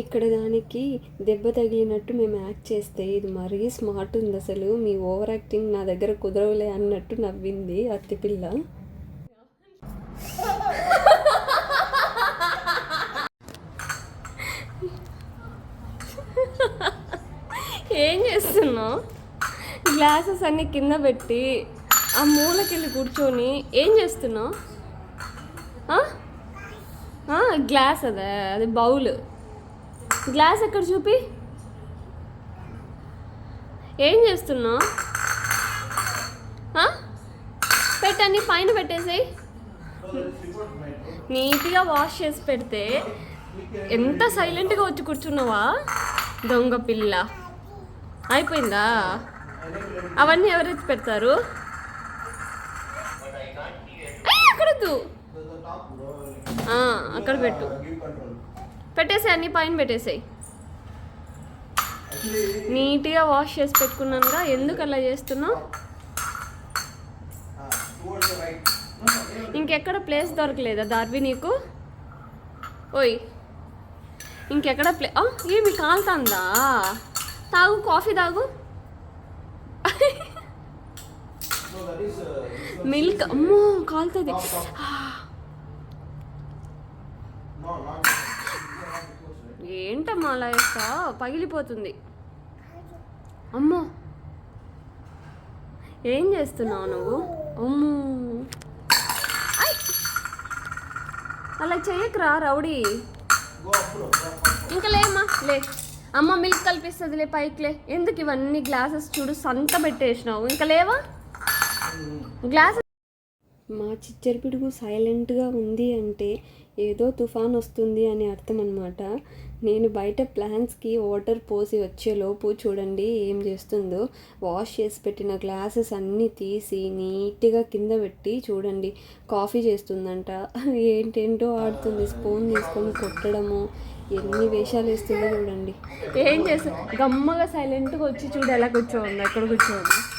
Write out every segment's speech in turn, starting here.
ఇక్కడ దానికి దెబ్బ తగిలినట్టు మేము యాక్ట్ చేస్తే ఇది మరీ స్మార్ట్ ఉంది అసలు. మీ ఓవర్ యాక్టింగ్ నా దగ్గర కుదరవులే అన్నట్టు నవ్వింది అత్తి పిల్ల. ఏం చేస్తున్నావు? గ్లాసెస్ అన్ని కింద పెట్టి ఆ మూలకెళ్ళి కూర్చొని ఏం చేస్తున్నావు? గ్లాస్ అదే అది బౌల్. గ్లాస్ ఎక్కడ చూపి? ఏం చేస్తున్నావు? పెట్టండి పైన పెట్టేసేయి నీట్గా వాష్ చేసి పెడితే ఎంత సైలెంట్గా వచ్చి కూర్చున్నావా? దొంగ పిల్ల. అయిపోయిందా? అవన్నీ ఎవరైతే పెడతారు? అక్కడ అక్కడ పెట్టు. పెట్టేసాయి అన్ని పైన పెట్టేసాయి. నీట్గా వాష్ చేసి పెట్టుకున్నానుగా ఎందుకు అలా చేస్తున్నావు? ఇంకెక్కడ ప్లేస్ దొరకలేదా దార్వి నీకు? ఓయ్. ఇంకెక్కడ ప్లే ఏమి కాలుతుందా? తాగు కాఫీ తాగు. మిల్క్ అమ్మో కాలుతుంది. ఏంటమ్మా అలా వేస్తా పగిలిపోతుంది. అమ్మో. ఏం చేస్తున్నావు నువ్వు? అమ్మో. అలా చేయకురా రౌడీ. ఇంకా లేమ్మా లే. అమ్మ మిల్క్ కల్పిస్తుందిలే పైకిలే. ఎందుకు ఇవన్నీ గ్లాసెస్ చూడు సంత పెట్టేసినావు. ఇంకా లేవా? గ్లాసెస్ మా చిచ్చరి పిడుగు సైలెంట్గా ఉంది అంటే ఏదో తుఫాన్ వస్తుంది అని అర్థం అనమాట నేను బయట ప్లాంట్స్కి వాటర్ పోసి వచ్చేలోపు చూడండి ఏం చేస్తుందో. వాష్ చేసి పెట్టిన గ్లాసెస్ అన్నీ తీసి నీట్గా కింద పెట్టి చూడండి కాఫీ చేస్తుందంట. ఏంటేంటో ఆడుతుంది స్పూన్ తీసుకొని కొట్టడము. ఎన్ని వేషాలు వేస్తుందో చూడండి. ఏం చేస్తా గమ్మగా సైలెంట్గా వచ్చి చూడు ఎలా కూర్చోండి ఎక్కడ కూర్చోండి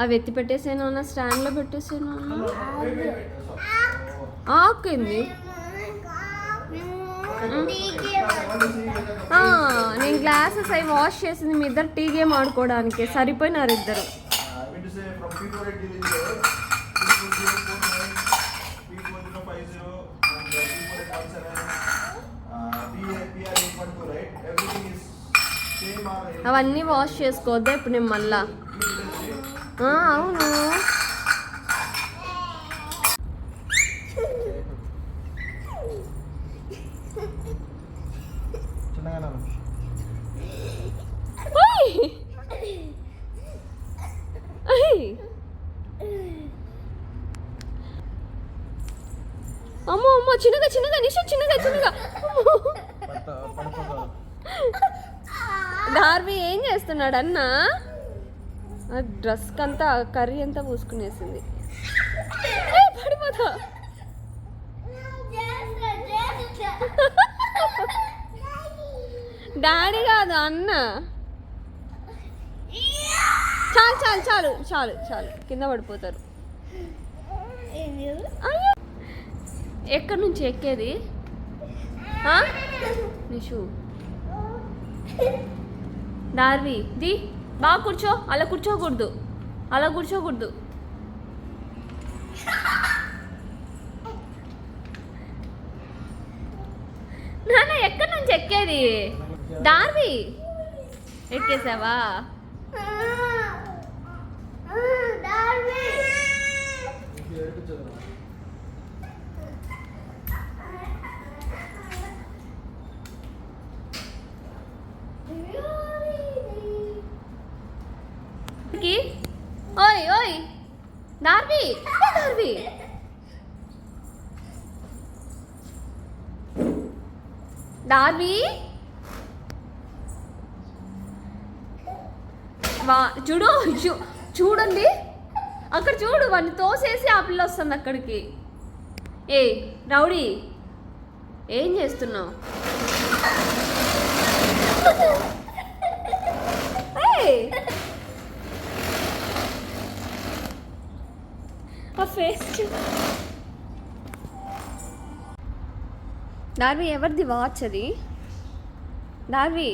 అవి ఎత్తి పెట్టేసాను అన్న స్టాండ్లో పెట్టేసాను అన్న. ఆకింది. నేను గ్లాసెస్ అవి వాష్ చేసింది మీ ఇద్దరు టీ గేమ్ ఆడుకోవడానికి. సరిపోయినారు ఇద్దరు. అవన్నీ వాష్ చేసుకోవద్దా ఇప్పుడు నేను మళ్ళా? ఆ, అవును! అమ్మో అమ్మో చిన్నగా చిన్నగా నిషా చిన్నగా చిన్నగా. డార్బీ ఏం చేస్తున్నాడు అన్న? డ్రెస్ అంతా కర్రీ అంతా పూసుకునేసింది. పడిపోతా. డాడీ కాదు అన్న. చాలు చాలు చాలు చాలు చాలు. కింద పడిపోతారు. ఎక్కడి నుంచి ఎక్కేది? ఆ? షూ డార్వి ది బాగా కూర్చో అలా కూర్చోకూడదు. అలా కూర్చోకూడదు. నాన్న ఎక్కడి నుంచి ఎక్కేది? డార్వి ఎక్కేసావా కి ఓయ్ ఓయ్ నార్వి నార్వి. వా చూడు చూ- చూడండి. అక్కడ చూడు వాడిని తోసేసి ఆ పిల్ల వస్తుంది అక్కడికి. ఏ రౌడీ ఏం చేస్తున్నావు? ఆ ఫేస్ దార్వి ఎవరిది వాచ్ అది? దార్వి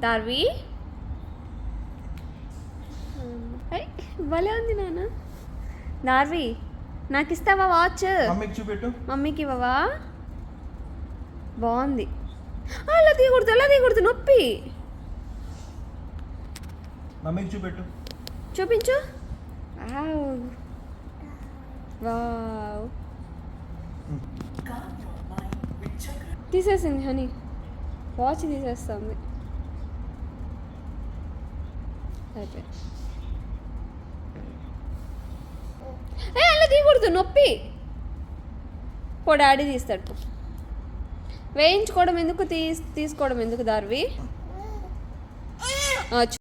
దార్వి? భలే ఉంది నాన్న. దార్వి నాకు ఇస్తావా వాచ్ మమ్మీకి చూపెట్టు. మమ్మీకి ఇవ్వవా? బాగుంది. అలా తీయకూడదు అలా తీయకూడదు నొప్పి. మమ్మీకి చూపెట్టు. చూపించు. వావ్ తీసేసింది హనీ వాచ్ తీసేస్తుంది అయిపోయి అలా తీయకూడదు నొప్పి. పో డాడీ తీస్తాడు వేయించుకోవడం ఎందుకు తీ తీసుకోవడం ఎందుకు దారివి?